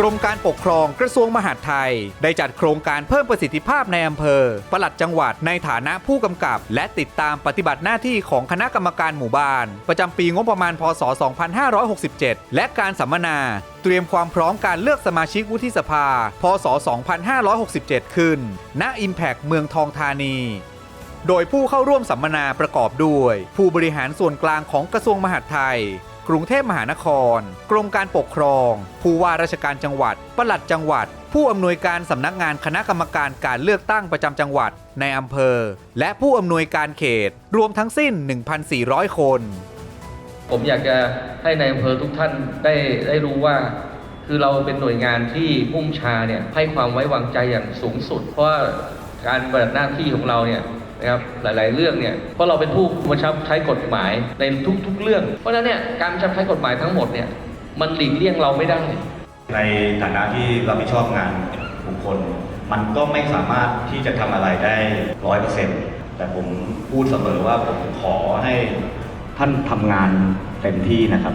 กรมการปกครองกระทรวงมหาดไทย ได้จัดโครงการเพิ่มประสิทธิภาพในอำเภอ ปลัดจังหวัดในฐานะผู้กำกับ และติดตามปฏิบัติหน้าที่ของคณะกรรมการหมู่บ้าน ประจำปีงบประมาณพศ 2567 และการสัมมนาเตรียมความพร้อมการเลือกสมาชิกวุฒิสภา พศ 2567 ขึ้น ณ Impact เมืองทองธานี โดยผู้เข้าร่วมสัมมนาประกอบด้วย ผู้บริหารส่วนกลางของกระทรวงมหาดไทย กรุงเทพมหานคร กรมการปกครอง ผู้ว่าราชการจังหวัด ปลัดจังหวัด ผู้อำนวยการสำนักงานคณะกรรมการการเลือกตั้งประจำจังหวัด ในอำเภอ และผู้อำนวยการเขต รวมทั้งสิ้น 1,400 คน ผมอยากจะให้ในายอำเภอทุกท่านได้ได้รู้ว่าคือเราเป็นหน่วยงานที่พุ่งชาเนี่ยให้ความไว้วางใจอย่างสูงสุด เพราะการปฏิบัติหน้าที่ของเราเนี่ย นะครับหลาย ๆ เรื่องเนี่ยเพราะเราเป็นผู้บังคับใช้กฎหมายในทุก ๆ เรื่อง เพราะฉะนั้นเนี่ยการบังคับใช้กฎหมายทั้งหมดเนี่ยมันหลีกเลี่ยงเราไม่ได้ ในฐานะที่รับผิดชอบงานบุคคล มันก็ไม่สามารถที่จะทำอะไรได้ร้อยเปอร์เซ็นต์แต่ผมพูดเสมอว่าผมขอให้ท่านทำงานเต็มที่นะครับ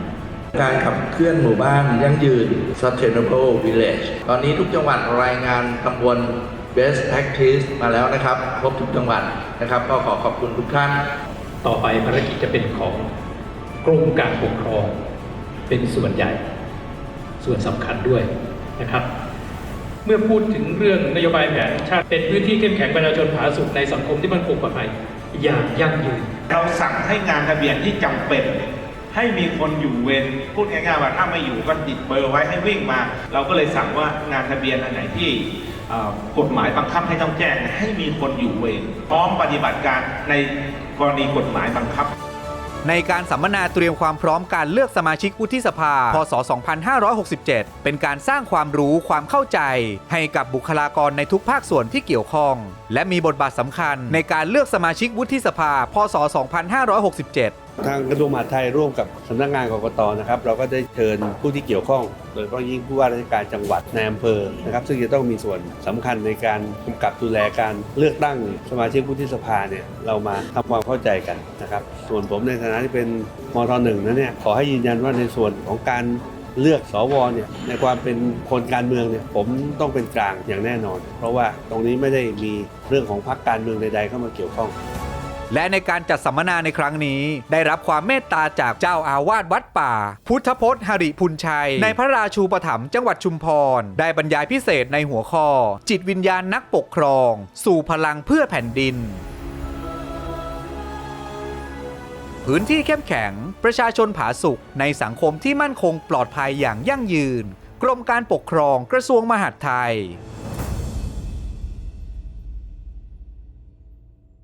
การขับเคลื่อนหมู่บ้านยั่งยืน Sustainable Village ตอนนี้ทุกจังหวัดรายงานขบวน Best Practice มาแล้วนะครับ ครบทุกจังหวัดนะครับ ก็ขอขอบคุณทุกท่าน ต่อไปภารกิจจะเป็นของกรมการปกครองเป็นส่วนใหญ่ ส่วนสำคัญด้วยนะครับเมื่อพูดถึงเรื่องนโยบายแผนชาติเป็นพื้นที่เข้มแข็งประชาชนผาสุกในสังคมที่มันคงปลอดภัยอย่างยั่งยืน เราสั่งให้งานทะเบียนที่จำเป็น ให้มีคนอยู่เวรพูดง่ายๆว่าถ้าไม่อยู่ก็ติดเบอร์ไว้ให้วิ่งมา เราก็เลยสั่งว่างานทะเบียนอันไหนที่ กฎหมายบังคับให้ต้องแจ้งให้มีคนอยู่เวรพร้อมปฏิบัติการในกรณีกฎหมายบังคับ ในการสัมมนาเตรียมความพร้อมการเลือกสมาชิกวุฒิสภา พศ 2567 เป็นการสร้างความรู้ความเข้าใจ ให้กับบุคลากรในทุกภาคส่วนที่เกี่ยวข้อง และมีบทบาทสำคัญในการเลือกสมาชิกวุฒิสภา พศ 2567ทางกระทรวงมหาดไทยร่วมกับสำนักงานกกตนะครับ เราก็ได้เชิญผู้ที่เกี่ยวข้อง โดยเฉพาะยิ่งผู้ว่าราชการจังหวัดในอำเภอนะครับ ซึ่งจะต้องมีส่วนสำคัญในการกำกับดูแลการเลือกตั้งสมาชิกวุฒิสภาเนี่ยเรามาทำความเข้าใจกันนะครับ ส่วนผมในฐานะที่เป็นมทหนึ่งนั้นเนี่ยขอให้ยืนยันว่าในส่วนของการเลือกสวเนี่ยในความเป็นคนการเมืองเนี่ยผมต้องเป็นกลางอย่างแน่นอน เพราะว่าตรงนี้ไม่ได้มีเรื่องของพรรคการเมืองใด ๆ เข้ามาเกี่ยวข้อง และในการจัดสัมมนาในครั้งนี้ ได้รับความเมตตาจากเจ้าอาวาสวัดป่า พุทธพจน์หริพุนชัย ในพระราชูปถัมภ์จังหวัดชุมพร ได้บรรยายพิเศษในหัวข้อ จิตวิญญาณนักปกครอง สู่พลังเพื่อแผ่นดินพื้นที่เข้มแข็ง ประชาชนผาสุกในสังคมที่มั่นคงปลอดภัยอย่างยั่งยืน กรมการปกครองกระทรวงมหาดไทย